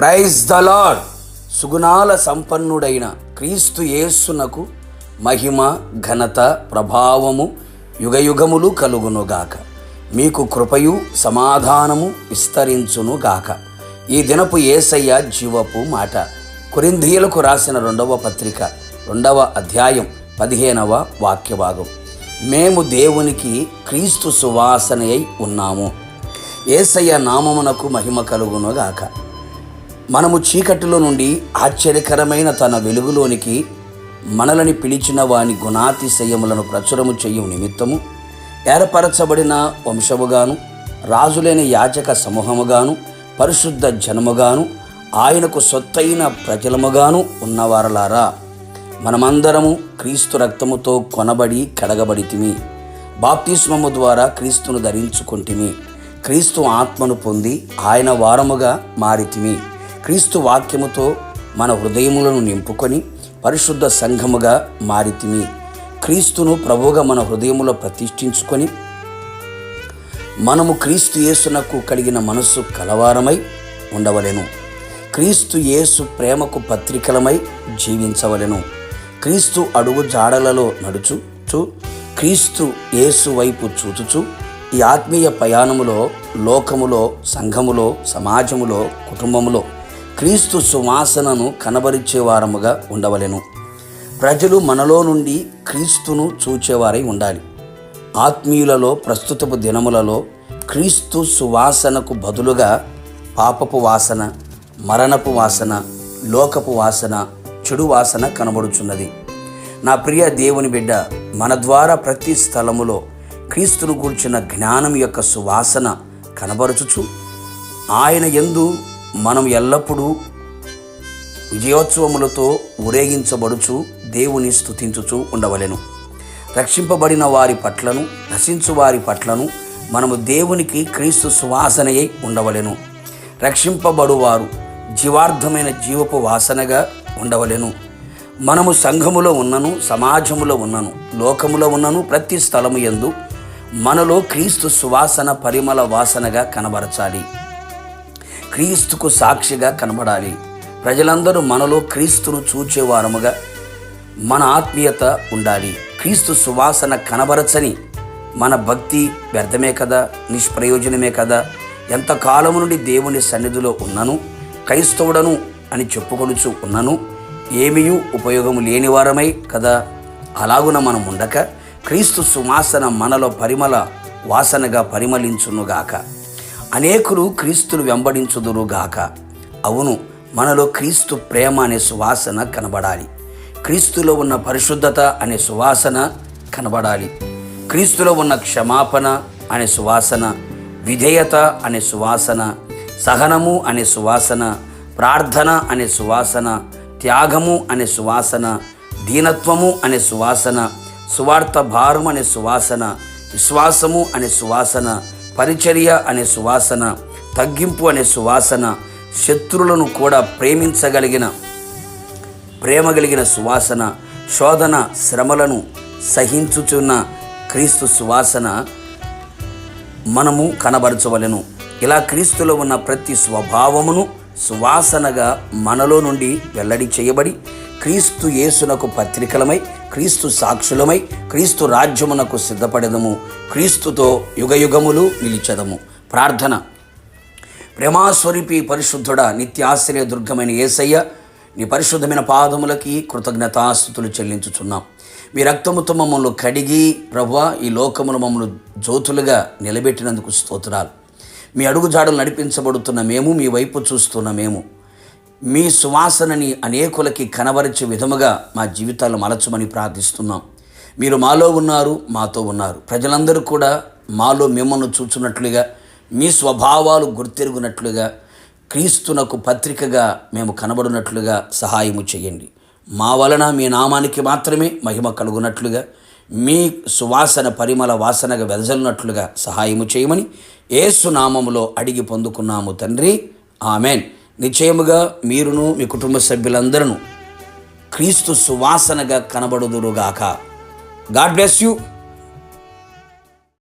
Praise the Lord సుగుణాల సంపన్నుడైన క్రీస్తు యేస్సునకు మహిమ ఘనత ప్రభావము యుగయుగములు కలుగునుగాక. మీకు కృపయు సమాధానము విస్తరించునుగాక. ఈ దినపు ఏసయ్య జీవపు మాట. కురింధీయులకు రాసిన రెండవ పత్రిక రెండవ అధ్యాయం పదిహేనవ వాక్యభాగం. మేము దేవునికి క్రీస్తు సువాసన అయి ఉన్నాము. ఏసయ్య నామమునకు మహిమ కలుగునుగాక. మనము చీకటిలో నుండి ఆశ్చర్యకరమైన తన వెలుగులోనికి మనలని పిలిచిన వాని గుణాతిశయములను ప్రచురము చేయు నిమిత్తము. ఏర్పరచబడిన వంశముగాను రాజులైన యాచక సమూహముగాను పరిశుద్ధ జనముగాను ఆయనకు సొత్తైన ప్రజలముగాను ఉన్నవారలారా. మనమందరము క్రీస్తు రక్తముతో కొనబడి కడగబడితిమి. బాప్తిస్మము ద్వారా క్రీస్తును ధరించుకుంటిమి. క్రీస్తు ఆత్మను పొంది ఆయన వారముగా మారితిమి. క్రీస్తు వాక్యముతో మన హృదయములను నింపుకొని పరిశుద్ధ సంఘముగా మారితిమి. క్రీస్తును ప్రభువుగా మన హృదయములో ప్రతిష్ఠించుకొని మనము క్రీస్తు యేసునకు కలిగిన మనస్సు కలవారమై ఉండవలెను. క్రీస్తు యేసు ప్రేమకు పత్రికలమై జీవించవలెను. క్రీస్తు అడుగు జాడలలో నడుచుచు క్రీస్తు యేసు వైపు చూచుచు ఈ ఆత్మీయ ప్రయాణములో లోకములో సంఘములో సమాజములో కుటుంబములో క్రీస్తు సువాసనను కనబరిచేవారముగా ఉండవలెను. ప్రజలు మనలో నుండి క్రీస్తును చూచేవారై ఉండాలి. ఆత్మీయులలో ప్రస్తుతపు దినములలో క్రీస్తు సువాసనకు బదులుగా పాపపు వాసన మరణపు వాసన లోకపు వాసన చెడు వాసన కనబడుచున్నది. నా ప్రియ దేవుని బిడ్డ మన ద్వారా ప్రతి స్థలములో క్రీస్తును కూర్చున్న జ్ఞానం యొక్క సువాసన కనబరుచుచు ఆయన ఎందు మనం ఎల్లప్పుడూ విజయోత్సవములతో ఊరేగించబడుచు దేవుని స్థుతించుచూ ఉండవలెను. రక్షింపబడిన వారి పట్లను నశించు వారి పట్లను మనము దేవునికి క్రీస్తు సువాసనయై ఉండవలెను. రక్షింపబడువారు జీవార్థమైన జీవపు వాసనగా ఉండవలెను. మనము సంఘములో ఉన్నను సమాజములో ఉన్నను లోకములో ఉన్నను ప్రతి స్థలము యందు మనలో క్రీస్తు సువాసన పరిమళ వాసనగా కనబరచాలి. క్రీస్తుకు సాక్షిగా కనబడాలి. ప్రజలందరూ మనలో క్రీస్తును చూచేవారముగా మన ఆత్మీయత ఉండాలి. క్రీస్తు సువాసన కనబరచని మన భక్తి వ్యర్థమే కదా నిష్ప్రయోజనమే కదా. ఎంతకాలము నుండి దేవుని సన్నిధిలో ఉన్నను క్రైస్తవుడను అని చెప్పుకొనుచు ఉన్నను ఏమీ ఉపయోగము లేనివారమై కదా. అలాగున మనం ఉండక క్రీస్తు సువాసన మనలో పరిమళ వాసనగా పరిమళించునుగాక. అనేకులు క్రీస్తును వెంబడించుదురుగాక. అవును మనలో క్రీస్తు ప్రేమ అనే సువాసన కనబడాలి. క్రీస్తులో ఉన్న పరిశుద్ధత అనే సువాసన కనబడాలి. క్రీస్తులో ఉన్న క్షమాపణ అనే సువాసన విధేయత అనే సువాసన సహనము అనే సువాసన ప్రార్థన అనే సువాసన త్యాగము అనే సువాసన దీనత్వము అనే సువాసన సువార్త భారం అనే సువాసన విశ్వాసము అనే సువాసన పరిచర్య అనే సువాసన తగ్గింపు అనే సువాసన శత్రులను కూడా ప్రేమించగలిగిన ప్రేమ కలిగిన సువాసన శోధన శ్రమలను సహించుచున్న క్రీస్తు సువాసన మనము కనబరచవలను. ఇలా క్రీస్తులో ఉన్న ప్రతి స్వభావమును సువాసనగా మనలో నుండి వెల్లడి చేయబడి క్రీస్తు యేసునకు పత్రికలమై క్రీస్తు సాక్షులమై క్రీస్తు రాజ్యమునకు సిద్ధపడదము క్రీస్తుతో యుగయుగములు నిలిచెదము. ప్రార్థన. ప్రేమాస్వరూపి పరిశుద్ధుడ నిత్యాశ్రయ దుర్గమైన ఏసయ్య నీ పరిశుద్ధమైన పాదములకి కృతజ్ఞతాస్థుతులు చెల్లించుచున్నాం. మీ రక్తముతో మమ్మల్ని కడిగి ప్రభా ఈ లోకమును మమ్మల్ని జ్యోతులుగా నిలబెట్టినందుకు స్తోత్రాలు. మీ అడుగుజాడలు నడిపించబడుతున్న మేము మీ వైపు చూస్తున్న మేము. మీ సువాసనని అనేకులకి కనబరిచే విధముగా మా జీవితాలు మలచమని ప్రార్థిస్తున్నాం. మీరు మాలో ఉన్నారు మాతో ఉన్నారు. ప్రజలందరూ కూడా మాలో మిమ్మల్ని చూచున్నట్లుగా మీ స్వభావాలు గుర్తెరుగునట్లుగా క్రీస్తునకు పత్రికగా మేము కనబడినట్లుగా సహాయము చేయండి. మా వలన మీ నామానికి మాత్రమే మహిమ కలుగునట్లుగా మీ సువాసన పరిమళ వాసనగా వెదజల్లినట్లుగా సహాయము చేయమని ఏసు నామములో అడిగి పొందుకున్నాము తండ్రి. ఆమెన్. నిశ్చయముగా మీరును మీ కుటుంబ సభ్యులందరూ క్రీస్తు సువాసనగా కనబడుదురుగాక. God bless you.